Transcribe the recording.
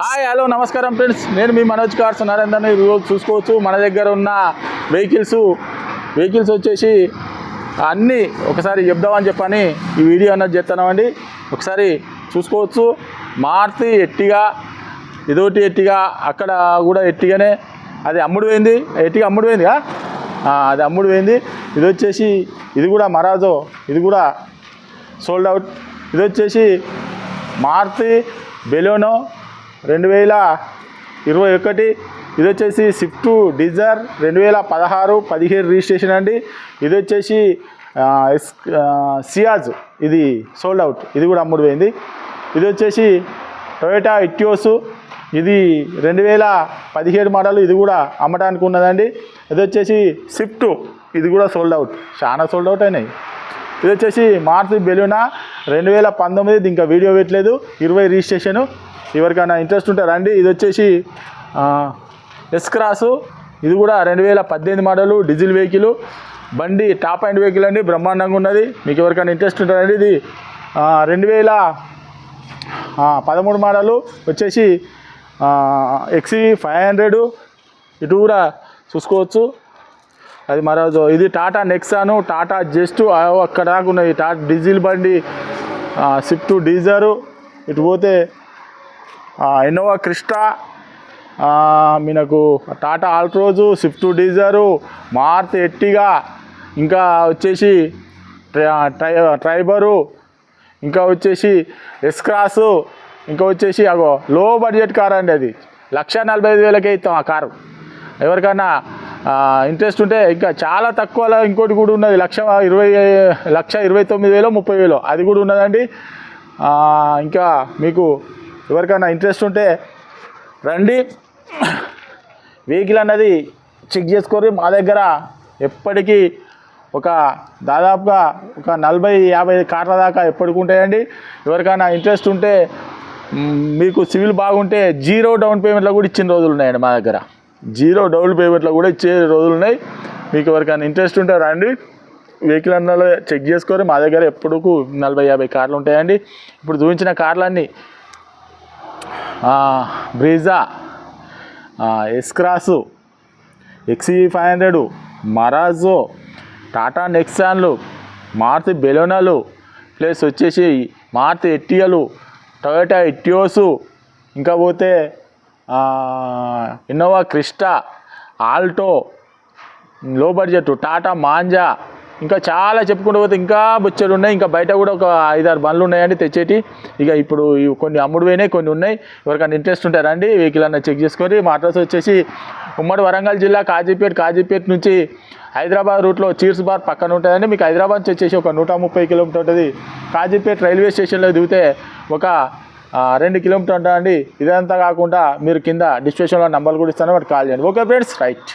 Hi hello నమస్కారం friends నేను మీ Manoj cars నరేందర్ని రోజు చూసుకోవచ్చు మన దగ్గర ఉన్న వెహికల్స్ వెహికల్స్ వచ్చేసి అన్నీ ఒకసారి చెప్దామని చెప్పని ఈ వీడియో అన్నది చేస్తున్నామండి. ఒకసారి చూసుకోవచ్చు. మారుతి ఎట్టిగా ఇదోటి ఎట్టిగా అక్కడ కూడా ఎట్టిగానే. అది అమ్ముడు పోయింది ఎట్టిగా అమ్ముడు పోయిందిగా అది అమ్ముడు పోయింది ఇది వచ్చేసి ఇది కూడా మరాజో ఇది కూడా సోల్డ్ అవుట్ ఇది వచ్చేసి మారుతి బెలోనో రెండు వేల ఇరవై ఒకటి. ఇది వచ్చేసి స్విఫ్ట్ డిజర్ రెండు వేల పదహారు పదిహేడు రిజిస్ట్రేషన్ అండి. ఇది వచ్చేసి ఎస్ సియాజ్. ఇది సోల్డ్ అవుట్. ఇది కూడా అమ్ముడు పోయింది ఇది వచ్చేసి టొయోటా ఇట్యోసు ఇది రెండు వేల పదిహేడు మోడల్. ఇది కూడా అమ్మడానికి ఉన్నదండి. ఇది వచ్చేసి స్విఫ్ట్. ఇది కూడా సోల్డ్ అవుట్. చాలా సోల్డ్ అవుట్ అయినాయి. ఇది వచ్చేసి మార్చి బెలూనా. రెండు వేల పంతొమ్మిది ఇంకా వీడియో పెట్టలేదు. ఇరవై రిజిస్ట్రేషను. ఎవరికైనా ఇంట్రెస్ట్ ఉంటే రండి. ఇది వచ్చేసి ఎస్ క్రాసు ఇది కూడా రెండు వేల పద్దెనిమిది మోడలు డీజిల్ వెహికల్. బండి టాప్ అండ్ వెహికల్ అండి బ్రహ్మాండంగా ఉన్నది. మీకు ఎవరికైనా ఇంట్రెస్ట్ ఉంటుందండి ఇది రెండు వేల పదమూడు మోడలు. వచ్చేసి ఎక్సీ ఫైవ్ హండ్రెడ్ ఇటు కూడా చూసుకోవచ్చు. అది మరో ఇది టాటా నెక్సాను. టాటా జస్ట్ అక్కడ దాకా ఉన్నాయి టాటా డీజిల్ బండి స్విఫ్ట్ డీజరు. ఇటు పోతే ఇన్నోవా క్రిస్టా మీకు టాటా ఆల్ట్రోజు స్విఫ్ట్ డీజరు మార్త్ ఎట్టిగా ఇంకా వచ్చేసి ట్రై- ట్రైబరు ఇంకా వచ్చేసి ఎస్క్రాసు ఇంకా వచ్చేసి అగో లో బడ్జెట్ కార్ అండి అది. లక్ష నలభై ఐదు వేలకే ఇస్తాం ఆ కారు. ఎవరికైనా ఇంట్రెస్ట్ ఉంటే ఇంకా చాలా తక్కువలో ఇంకోటి కూడా ఉన్నది. లక్ష ఇరవై లక్ష ఇరవై తొమ్మిది వేలు ముప్పై వేలు. అది కూడా ఉన్నదండి. ఇంకా మీకు ఎవరికైనా ఇంట్రెస్ట్ ఉంటే రండి. వెహికల్ అన్నది చెక్ చేసుకోరు. మా దగ్గర ఎప్పటికీ ఒక దాదాపుగా ఒక నలభై యాభై కార్ల దాకా ఎప్పటికి ఉంటాయండి. ఎవరికైనా ఇంట్రెస్ట్ ఉంటే మీకు సివిల్ బాగుంటే జీరో డౌన్ పేమెంట్లో కూడా ఇచ్చిన రోజులు ఉన్నాయండి మా దగ్గర. జీరో డౌన్ పేమెంట్లో కూడా ఇచ్చే రోజులు ఉన్నాయి. మీకు ఎవరికైనా ఇంట్రెస్ట్ ఉంటే రండి. వెహికల్ అన్నలో చెక్ చేసుకోరు. మా దగ్గర ఎప్పుడుకు నలభై యాభై కార్లు ఉంటాయండి. ఇప్పుడు చూపించిన కార్లన్నీ బ్రీజా ఎస్క్రాసు ఎక్సీ ఫైవ్ హండ్రెడ్ మరాజో టాటా నెక్సాన్లు మారుతి బెలోనాలు ప్లస్ వచ్చేసి మారుతి ఎట్టియలు టొయోటా ఎట్టియోసు ఇంకా పోతే Innova Crysta Alto low budget Tata Manza ఇంకా చాలా చెప్పుకుంటూ పోతే ఇంకా బొచ్చలు ఉన్నాయి. ఇంకా బయట కూడా ఒక ఐదారు బండ్లు ఉన్నాయండి తెచ్చేటి. ఇక ఇప్పుడు కొన్ని అమ్ముడు పోయినాయి కొన్ని ఉన్నాయి. ఎవరికైనా ఇంట్రెస్ట్ ఉంటే రండి వెహికల్ అన్న చెక్ చేసుకొని మా అడ్రస్ వచ్చేసి ఉమ్మడి వరంగల్ జిల్లా కాజీపేట కాజీపేట నుంచి హైదరాబాద్ రూట్లో చీర్స్ బార్ పక్కన ఉంటుందండి. మీకు హైదరాబాద్ నుంచి వచ్చేసి ఒక నూట ముప్పై కిలోమీటర్ ఉంటుంది. కాజీపేట రైల్వే స్టేషన్లో దిగితే ఒక రెండు కిలోమీటర్ ఉంటుందండి. ఇదంతా కాకుండా మీరు కింద డిస్క్రిప్షన్లో నంబర్లు కూడా ఇస్తాను వాటికి కాల్ చేయండి. Okay friends right